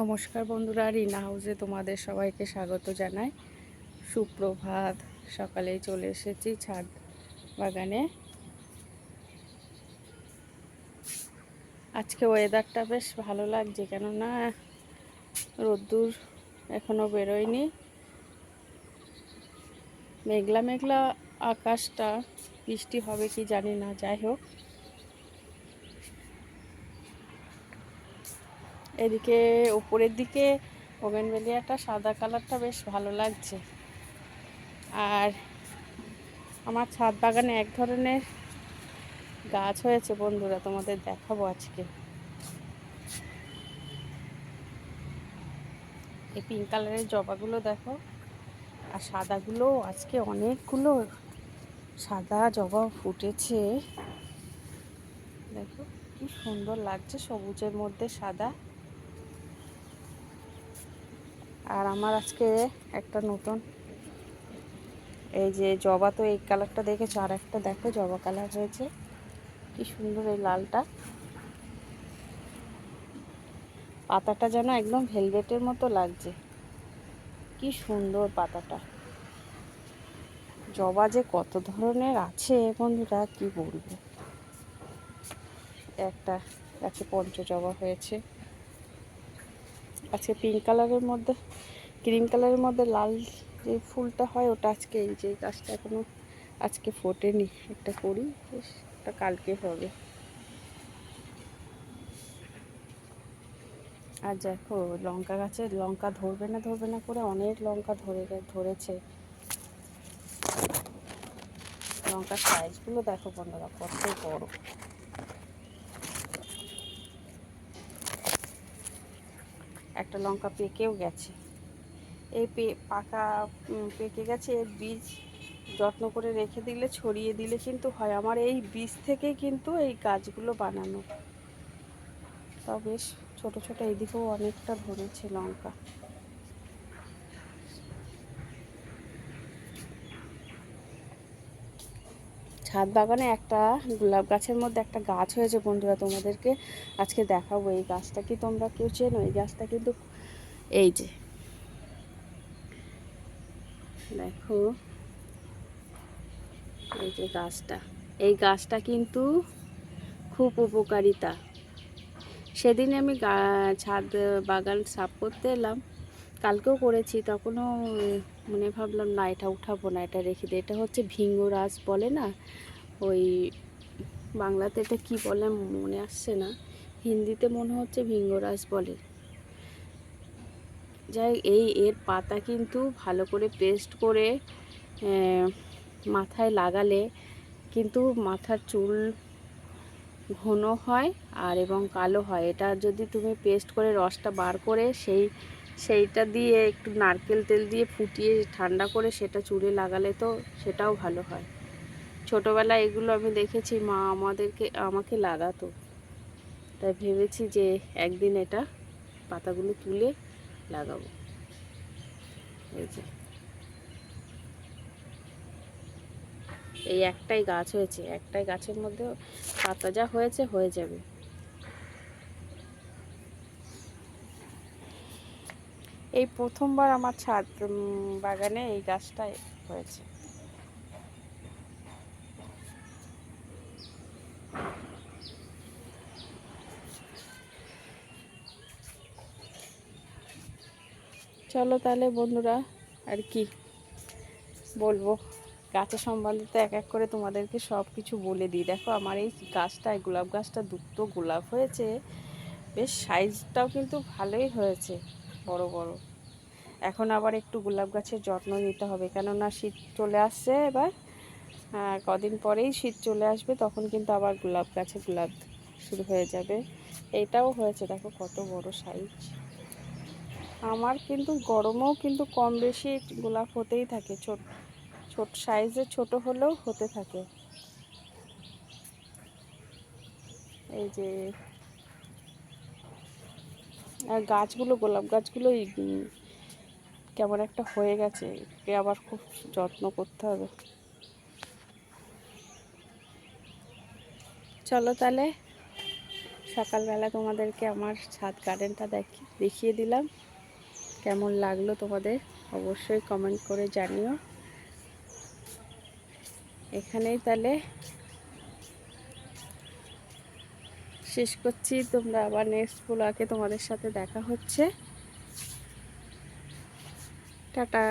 নমস্কার বন্ধুরা, রিনা হাউসে তোমাদের সবাইকে স্বাগত জানাই। সুপ্রভাত, সকালেই চলে এসেছি ছাদ বাগানে। আজকে ওয়েদারটা বেশ ভালো লাগছে, কেননা রোদ্দুর এখনও বেরোয়নি। মেঘলা মেঘলা আকাশটা, বৃষ্টি হবে কি জানি না, যাই হোক। এদিকে উপরের দিকে ওভেনবেলিয়াটা সাদা কালারটা বেশ ভালো লাগছে। আর আমার ছাদ বাগানে এক ধরনের গাছ হয়েছে বন্ধুরা, তোমাদের দেখাবো আজকে। এই পিঙ্ক কালারের জবাগুলো দেখো, আর সাদাগুলো আজকে অনেকগুলো সাদা জবা ফুটেছে। দেখো, কি সুন্দর লাগছে সবুজের মধ্যে সাদা। আর আমার আজকে একটা নতুন, এই যে জবা তো এই কালারটা দেখেছ, আর একটা দেখো জবা কালার হয়েছে। কি সুন্দর এই লালটা। পাতাটা যেন একদম ভেলভেটের মতো লাগছে। কি সুন্দর পাতাটা। জবা যে কত ধরনের আছে বন্ধুরা, কি বলব। একটা গাছে পঞ্চ জবা হয়েছে। আজকে পিঙ্ক কালারের মধ্যে ক্রিম কালারের মধ্যে লাল যে ফুলটা হয়, ওটা আজকে এই যে গাছটা এখনও আজকে ফোটেনি। একটা করি ওটা কালকে হবে। আর দেখো, লঙ্কা গাছে, লঙ্কা ধরবে না ধরবে না করে অনেক লঙ্কা ধরে ধরেছে। লঙ্কার সাইজগুলো দেখো বন্ধুরা, কত বড়। একটা লঙ্কা পেকেও গেছে। এই পে, পাকা পেকে গেছে, এর বীজ যত্ন করে রেখে দিলে, ছড়িয়ে দিলে কিন্তু হয়। আমার এই বীজ থেকে কিন্তু এই গাছগুলো বানানো। সব বেশ, ছোটো ছোট এইদিকেও অনেকটা ধরেছে লঙ্কা। ছাদ বাগানে একটা গোলাপ গাছের মধ্যে একটা গাছ হয়েছে বন্ধুরা তোমাদেরকে আজকে দেখাবো। এই গাছটা কি তোমরা কেউ চেনো? এই গাছটা কিন্তু এই যে। দেখো, এই যে গাছটা। এই গাছটা কিন্তু খুব উপকারিতা। সেদিন আমি ছাদ বাগান সাফ করতে এলাম। কালকেও করেছি, তখনও মনে ভাবলাম না, এটা উঠাবো না, এটা রেখে দিই এটা হচ্ছে ভিঙ্গরাজ বলে না? ওই বাংলাতে এটা কি বলে মনে আসছে না। হিন্দিতে মনে হচ্ছে ভিঙ্গরাজ বলে। যাই এই এর পাতা কিন্তু ভালো করে পেস্ট করে মাথায় লাগালে কিন্তু মাথার চুল ঘন হয় আর এবং কালো হয়। এটা যদি তুমি পেস্ট করে রসটা বার করে সেই সেইটা দিয়ে একটু নারকেল তেল দিয়ে ফুটিয়ে ঠান্ডা করে সেটা চুলে লাগালে তো সেটাও ভালো হয়। ছোটোবেলায় এগুলো আমি দেখেছি, মা আমাদেরকে, আমাকে লাগাতো। তাই ভেবেছি যে একদিন এটা পাতাগুলো তুলে লাগাবো। এই যে। এই একটাই গাছ হয়েছে, একটাই গাছের মধ্যে পাতা যা হয়েছে, হয়ে যাবে। এই প্রথমবার আমার ছাদ বাগানে এই গাছটা হয়েছে। চলো তাহলে বন্ধুরা, আর কি বলব? গাছের সম্বন্ধে তো এক এক করে তোমাদেরকে সব কিছু বলে দিই। দেখো, আমার এই গাছটায় গোলাপ গাছটা দুটো গোলাপ হয়েছে। বেশ সাইজটাও কিন্তু ভালোই হয়েছে। বড় বড়। এখন আবার একটু গোলাপ গাছের যত্ন নিতে হবে। কেননা শীত চলে আসছে এবার কদিন পরেই শীত চলে আসবে, তখন কিন্তু আবার গোলাপ গাছে গোলাপ শুরু হয়ে যাবে। এইটাও হয়েছে, দেখো কত বড় সাইজ আমার কিন্তু গরমেও কিন্তু কম বেশি গোলাপ হতেই থাকে। ছোট ছোট সাইজে ছোট হলেও হতে থাকে। এই যে আর গাছগুলো গোলাপ গাছগুলো কেমন একটা হয়ে গেছে। একে আবার খুব যত্ন করতে হবে। চলো তাহলে, সকালবেলা তোমাদেরকে আমার ছাদ গার্ডেনটা দেখি, দেখিয়ে দিলাম। কেমন লাগল তোমাদের, অবশ্যই কমেন্ট করে জানিও। এখানেই তাহলে শেষ করছি। তোমরা আবার নেক্সট ব্লগে তোমাদের সাথে দেখা হচ্ছে। টাটা।